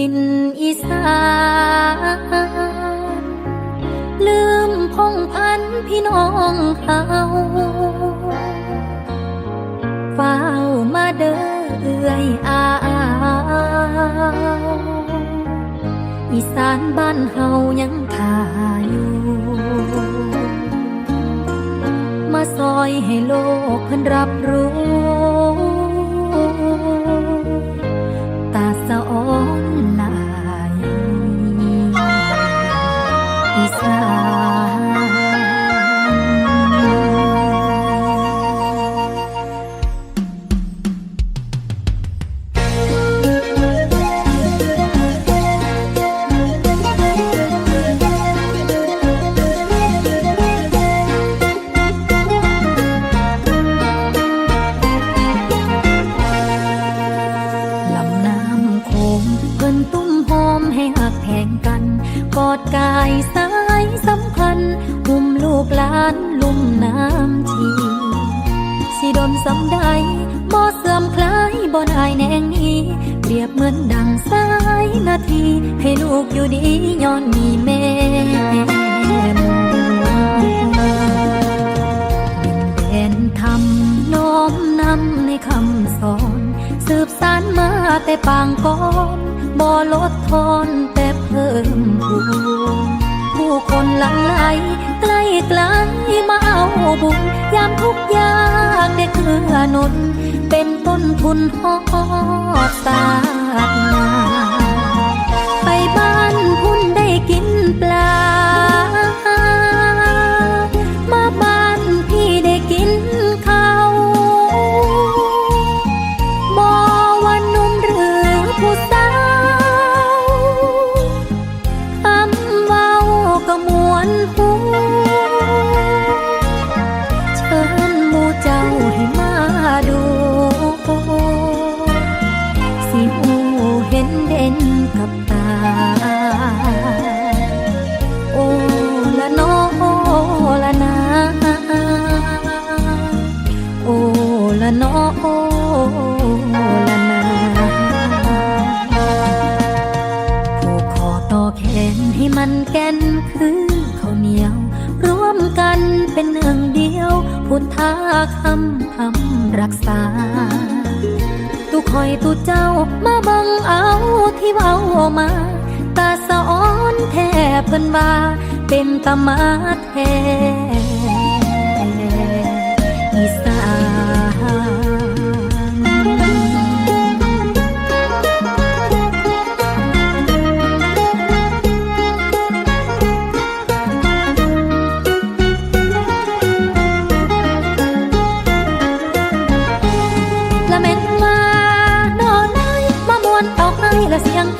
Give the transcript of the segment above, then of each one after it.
ถิ่นอีสานลืมพงพันพี่น้องเขาเฝ้ามาเด้อเอื่อยอาวอีสานบ้านเฮายังท่าอยู่ มาซอยให้โลกเพิ่นรับรู้ นตุ้มหอมให้หักแพงกัน กอดกายสายสัมพันธ์หุ่มลูกหลานลุ่มน้ำทีสิดนสำใดบ่เสื่อมคล้ายบ่นายแนงนี้ เปรียบเหมือนดังสายนาที ให้ลูกอยู่ดีย้อนมีแม่หมู่ดินแดนธรรมน้อมนำในคำสอน สืบสานมาแต่ปางก่อน ลดทอนแต่เพิ่มพูนผู้คนหลังไหลใกล้ไกลมาเอาบุญยามทุกยากได้เกื้อหนุน เป็นต้นทุนหอดตา ละนอโอละนาผูกคอต่อแขนให้มันแก่นคือข้าวเหนียว ร่วมกันเป็นหนึ่งเดียว พุทธาคำคำรักษาตุคอยตุเจ้ามาบังเอาที่เว้ามา ตาสะอ้อนแทบเพิ่นว่าเป็นตามาแทอีสา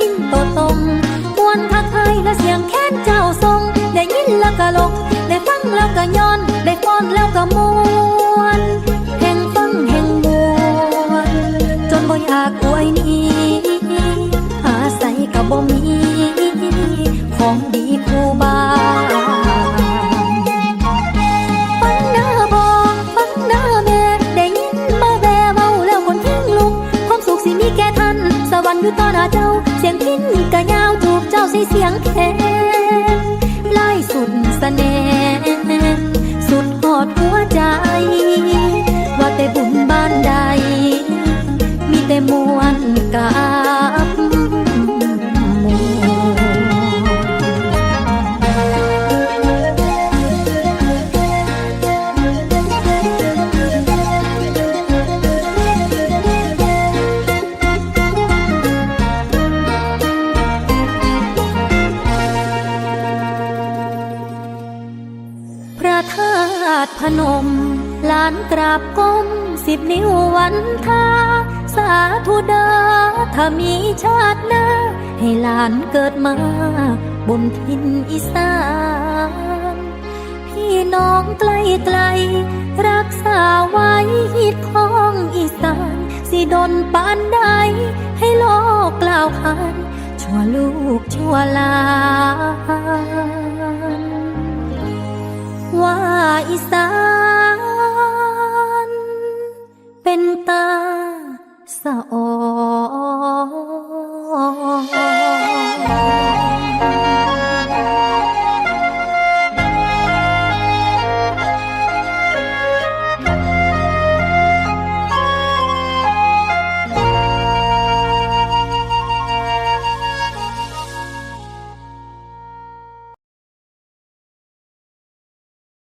ละเสียงกินโตตรงมวนคักให้ละเสียงแค้นเจ้าทรง ได้ยินแล้วก็หลงได้ฟังแล้วก็ย้อน ได้ฟ้อนแล้วก็มวนแห่งฟังแห่งมวน จนบ่อยากอวยนี้หาใส่ก็บ่มีของดีคู่บ้านฟังน้าบอกฟังน้าแม่ได้ยินมาแววเมาแล้วคนทิ้งลุกความสุขสิมีแก่ท่านสวรรค์อยู่ต่อหน้าเจ้า พินกะยาวถูกเจ้าใส่เสียงแค้นไล่สุดสเสนนสุดหอดหัวใจ ว่าแต่บุญบ้านใด มีแต่มวนกับาตุพนม ลานกราบก้มสิบนิ้ววันทา สาธุเดา ถ้ามีชาติหน้า ให้หลานเกิดมา บนทินอีสาน พี่น้องไกลไกล รักษาไว้ฮิตของอีสาน สิดนปานใด ให้โลกกล่าวขานชั่วลูกชั่วลาน อีสาน